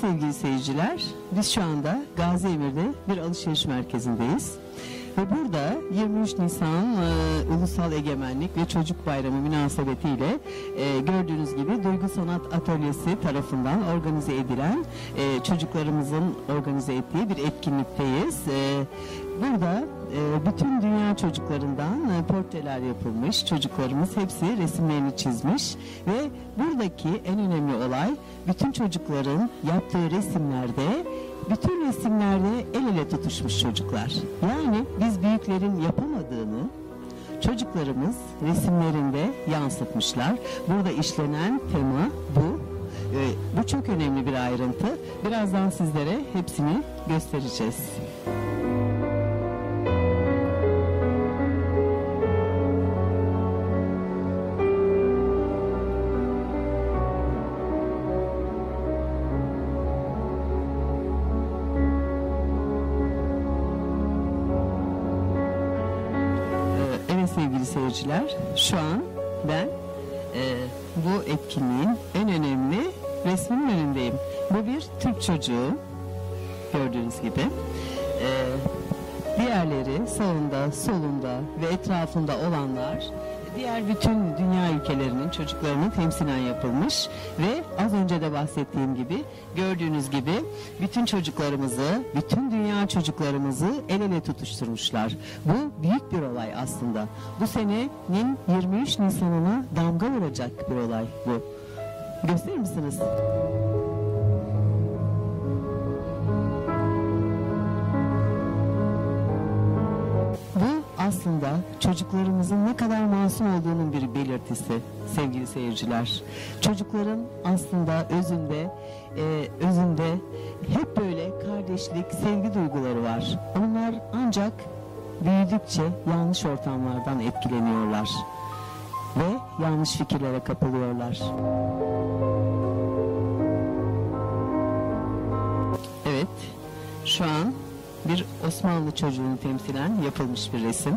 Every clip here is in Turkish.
sevgili seyirciler, biz şu anda Gazi Emir'de bir alışveriş merkezindeyiz. Ve burada 23 Nisan e, Ulusal Egemenlik ve Çocuk Bayramı münasebetiyle e, gördüğünüz gibi Duygu Sanat Atölyesi tarafından organize edilen e, çocuklarımızın organize ettiği bir etkinlikteyiz. E, burada e, bütün çocuklarından e, portreler yapılmış. Çocuklarımız hepsi resimlerini çizmiş ve buradaki en önemli olay bütün çocukların yaptığı resimlerde bütün resimlerde el ele tutuşmuş çocuklar. Yani biz büyüklerin yapamadığını çocuklarımız resimlerinde yansıtmışlar. Burada işlenen tema bu. Ee, bu çok önemli bir ayrıntı. Birazdan sizlere hepsini göstereceğiz. Sevgili seyirciler, şu an ben e, bu etkinliğin en önemli resminin önündeyim. Bu bir Türk çocuğu, gördüğünüz gibi. Ee, diğerleri sağında, solunda ve etrafında olanlar diğer bütün dünya ülkelerinin çocuklarının temsilen yapılmış ve az önce de bahsettiğim gibi gördüğünüz gibi bütün çocuklarımızı, bütün dünya çocuklarımızı el ele tutuşturmuşlar. Bu büyük bir olay aslında. Bu senenin 23 Nisan'ına damga vuracak bir olay bu. Gösterir misiniz? Aslında çocuklarımızın ne kadar masum olduğunun bir belirtisi sevgili seyirciler. Çocukların aslında özünde e, özünde hep böyle kardeşlik, sevgi duyguları var. Onlar ancak büyüdükçe yanlış ortamlardan etkileniyorlar ve yanlış fikirlere kapılıyorlar. Evet, şu an bir Osmanlı çocuğunu temsilen yapılmış bir resim.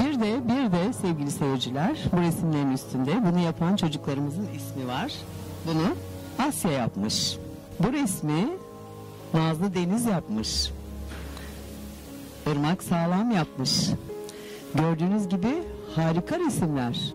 Bir de bir de sevgili seyirciler bu resimlerin üstünde bunu yapan çocuklarımızın ismi var. Bunu Asya yapmış. Bu resmi Nazlı Deniz yapmış. Irmak Sağlam yapmış. Gördüğünüz gibi harika resimler.